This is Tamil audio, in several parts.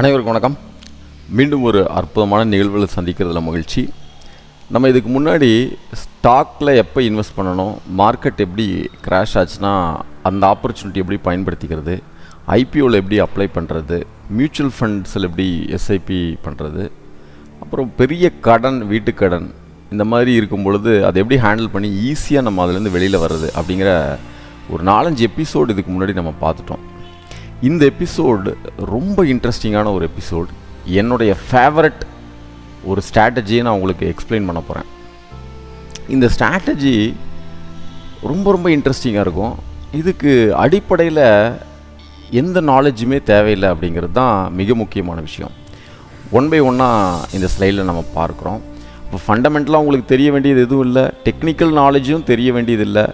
அனைவருக்கும் வணக்கம். மீண்டும் ஒரு அற்புதமான நிகழ்வுகளை சந்திக்கிறதுல மகிழ்ச்சி. நம்ம இதுக்கு முன்னாடி ஸ்டாக்கில் எப்போ இன்வெஸ்ட் பண்ணணும் மார்க்கெட் எப்படி கிராஷ் ஆச்சுன்னா அந்த ஆப்பர்ச்சுனிட்டி எப்படி பயன்படுத்திக்கிறது ஐபிஓவில் எப்படி அப்ளை பண்ணுறது மியூச்சுவல் ஃபண்ட்ஸில் எப்படி எஸ்ஐபி பண்ணுறது அப்புறம் பெரிய கடன் வீட்டுக்கடன் இந்த மாதிரி இருக்கும் பொழுது அதை எப்படி ஹேண்டில் பண்ணி ஈஸியாக நம்ம அதுலேருந்து வெளியில் வர்றது அப்படிங்கிற ஒரு நாலஞ்சு எபிசோடு இதுக்கு முன்னாடி நம்ம பார்த்துட்டோம். இந்த எபிசோடு ரொம்ப இன்ட்ரெஸ்டிங்கான ஒரு எபிசோடு என்னுடைய ஃபேவரட் ஒரு ஸ்ட்ராட்டஜியை நான் உங்களுக்கு எக்ஸ்பிளைன் பண்ண போகிறேன் இந்த ஸ்ட்ராட்டஜி ரொம்ப ரொம்ப இன்ட்ரெஸ்டிங்காக இருக்கும். இதுக்கு அடிப்படையில் எந்த நாலேஜுமே தேவையில்லை அப்படிங்கிறது தான் மிக முக்கியமான விஷயம். ஒன் பை ஒன்னாக இந்த ஸ்லைடில் நம்ம பார்க்குறோம். இப்போ ஃபண்டமெண்டலாக உங்களுக்கு தெரிய வேண்டியது எதுவும் இல்லை. டெக்னிக்கல் நாலேஜும் தெரிய வேண்டியதில்லை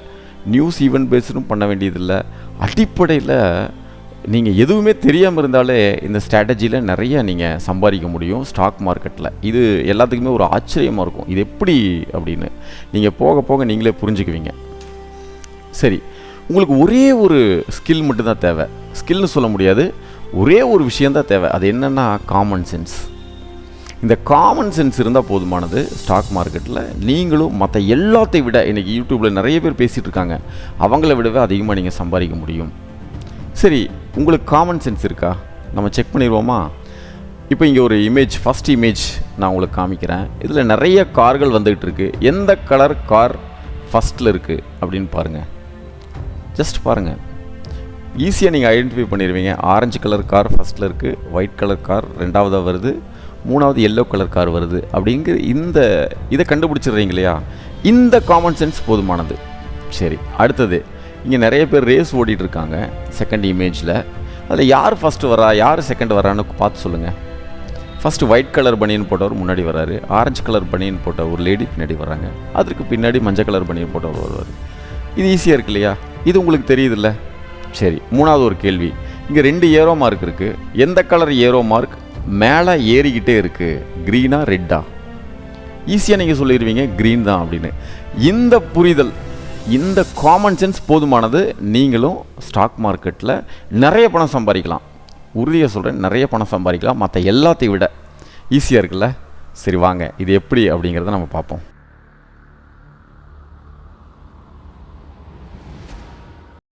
நியூஸ் ஈவெண்ட் பேஸ்டும் பண்ண வேண்டியதில்லை அடிப்படையில் நீங்கள் எதுவுமே தெரியாமல் இருந்தாலே இந்த ஸ்ட்ராட்டஜியில் நிறைய நீங்கள் சம்பாதிக்க முடியும் ஸ்டாக் மார்க்கெட்டில் இது எல்லாத்துக்குமே ஒரு ஆச்சரியமாக இருக்கும். இது எப்படி அப்படின்னு நீங்கள் போக போக நீங்களே புரிஞ்சுக்குவீங்க. சரி உங்களுக்கு ஒரே ஒரு ஸ்கில் மட்டும்தான் தேவை. ஸ்கில்னு சொல்ல முடியாது. ஒரே ஒரு விஷயந்தான் தேவை. அது என்னென்னா காமன் சென்ஸ் இந்த காமன் சென்ஸ் இருந்தால் போதுமானது ஸ்டாக் மார்க்கெட்டில் நீங்களும் மற்ற எல்லாத்தையும் விட இன்றைக்கி யூடியூப்பில் நிறைய பேர் பேசிகிட்டு இருக்காங்க. அவங்கள விடவே அதிகமாக நீங்கள் சம்பாதிக்க முடியும். சரி உங்களுக்கு காமன் சென்ஸ் இருக்கா? நம்ம செக் பண்ணிடுவோமா இப்போ இங்கே ஒரு இமேஜ் ஃபஸ்ட் இமேஜ் நான் உங்களுக்கு காமிக்கிறேன். இதில் நிறைய கார்கள் வந்துகிட்டு இருக்கு. எந்த கலர் கார் ஃபஸ்ட்டில் இருக்குது அப்படின்னு பாருங்கள் ஜஸ்ட் பாருங்கள் ஈஸியாக நீங்கள் ஐடென்டிஃபை பண்ணிடுவீங்க ஆரஞ்சு கலர் கார் ஃபஸ்ட்டில் இருக்குது ஒயிட் கலர் கார் ரெண்டாவதாக வருது மூணாவது எல்லோ கலர் கார் வருது. அப்படிங்கிற இந்த இதை கண்டுபிடிச்சிடுறீங்க இல்லையா? இந்த காமன் சென்ஸ் போதுமானது. சரி அடுத்தது. இங்கே நிறைய பேர் ரேஸ் ஓடிட்டு இருக்காங்க செகண்ட் இமேஜில் அதில் யார் ஃபஸ்ட்டு வரா யார் செகண்ட் வரான்னு பார்த்து சொல்லுங்கள் ஃபஸ்ட்டு ஒயிட் கலர் பனியன் போட்டவர் முன்னாடி வராரு ஆரஞ்சு கலர் பனியன் போட்ட ஒரு லேடி பின்னாடி வராங்க. அதற்கு பின்னாடி மஞ்சள் கலர் பனியன் போட்டவர் வருவார். இது ஈஸியாக இருக்கு இல்லையா? இது உங்களுக்கு தெரியுதுல்ல? சரி மூணாவது ஒரு கேள்வி. இங்கே ரெண்டு ஏரோ மார்க் இருக்குது எந்த கலர் ஏரோ மார்க் மேலே ஏறிக்கிட்டே இருக்குது க்ரீனா ரெட்டா ஈஸியாக நீங்கள் சொல்லிடுவீங்க க்ரீன் தான் அப்படின்னு. இந்த புரிதல் இந்த காமன் சென்ஸ் போதுமானது நீங்களும் ஸ்டாக் மார்க்கெட்டில் நிறைய பணம் சம்பாதிக்கலாம். உறுதியாக சொல்கிறேன் நிறைய பணம் சம்பாதிக்கலாம். மற்ற எல்லாத்தையும் விட ஈஸியாக இருக்குல்ல? சரி வாங்க. இது எப்படி அப்படிங்கிறத நம்ம பார்ப்போம்.